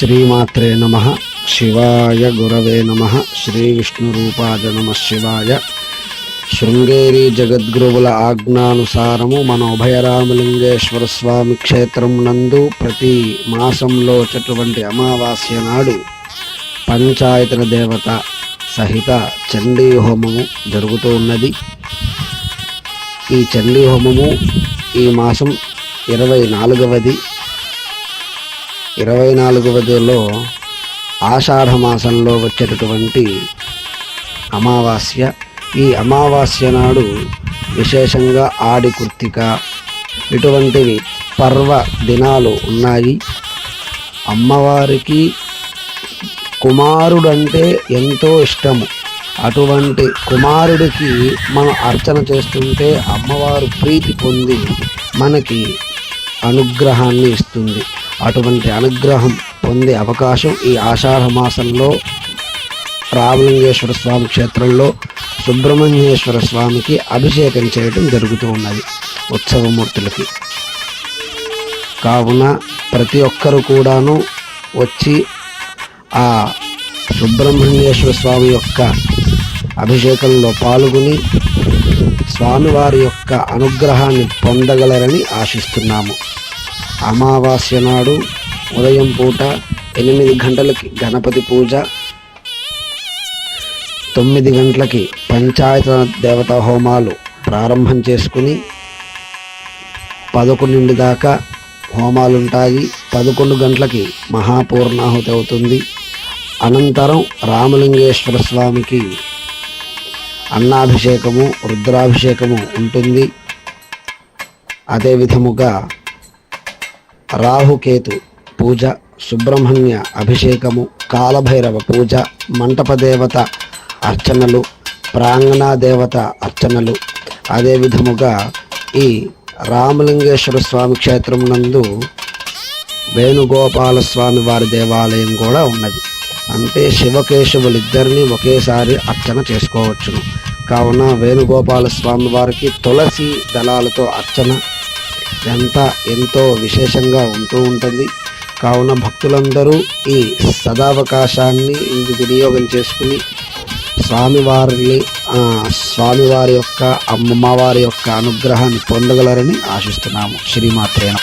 శ్రీమాత్రే నమ. శివాయ గురవే నమ. శ్రీవిష్ణురూపాయ నమ శివాయ. శృంగేరి జగద్గురువుల ఆజ్ఞానుసారము మన ఉభయరామలింగేశ్వర స్వామి క్షేత్రం నందు ప్రతి మాసంలో వచ్చేటువంటి అమావాస్య నాడు పంచాయతన దేవత సహిత చండీ హోమము జరుగుతూ ఉన్నది. ఈ చండీ హోమము ఈ మాసం ఇరవై నాలుగవది. ఇరవై నాలుగవదిలో ఆషాఢ మాసంలో వచ్చేటటువంటి అమావాస్య. ఈ అమావాస్య నాడు విశేషంగా ఆడి కుర్తిక ఇటువంటివి పర్వ దినాలు ఉన్నాయి. అమ్మవారికి కుమారుడంటే ఎంతో ఇష్టము. అటువంటి కుమారుడికి మనం అర్చన చేస్తుంటే అమ్మవారు ప్రీతి పొంది మనకి అనుగ్రహాన్ని ఇస్తుంది. అటువంటి అనుగ్రహం పొందే అవకాశం ఈ ఆషాఢ మాసంలో రామలింగేశ్వర స్వామి క్షేత్రంలో సుబ్రహ్మణ్యేశ్వర స్వామికి అభిషేకం చేయడం జరుగుతూ ఉన్నది ఉత్సవమూర్తులకి. కావున ప్రతి ఒక్కరు కూడాను వచ్చి ఆ సుబ్రహ్మణ్యేశ్వర స్వామి యొక్క అభిషేకంలో పాల్గొని స్వామివారి యొక్క అనుగ్రహాన్ని పొందగలరని ఆశిస్తున్నాము. అమావాస్య నాడు ఉదయం పూట ఎనిమిది గంటలకి గణపతి పూజ తొమ్మిది గంటలకి పంచాయత దేవతా హోమాలు ప్రారంభం చేసుకుని పదకొండు దాకా హోమాలు ఉంటాయి పదకొండు గంటలకి మహాపూర్ణాహుతి అవుతుంది. అనంతరం రామలింగేశ్వర స్వామికి అన్నాభిషేకము రుద్రాభిషేకము ఉంటుంది. అదే విధముగా రాహుకేతు పూజ సుబ్రహ్మణ్య అభిషేకము కాలభైరవ పూజ మంటప దేవత అర్చనలు ప్రాంగణ దేవత అర్చనలు. అదే విధముగా ఈ రామలింగేశ్వర స్వామి క్షేత్రం నందు వేణుగోపాల స్వామి వారి దేవాలయం కూడా ఉన్నది. అంటే శివకేశవులిద్దరినీ ఒకేసారి అర్చన చేసుకోవచ్చును. కావున వేణుగోపాల స్వామి వారికి తులసి దళాలతో అర్చన ఎంత ఎంతో విశేషంగా ఉంటూ ఉంటుంది. కావున భక్తులందరూ ఈ సదావకాశాన్ని ఇది వినియోగం చేసుకుని స్వామివారిని స్వామివారి యొక్క అమ్మవారి యొక్క అనుగ్రహాన్ని పొందగలరని ఆశిస్తున్నాము. శ్రీమాత్రేన.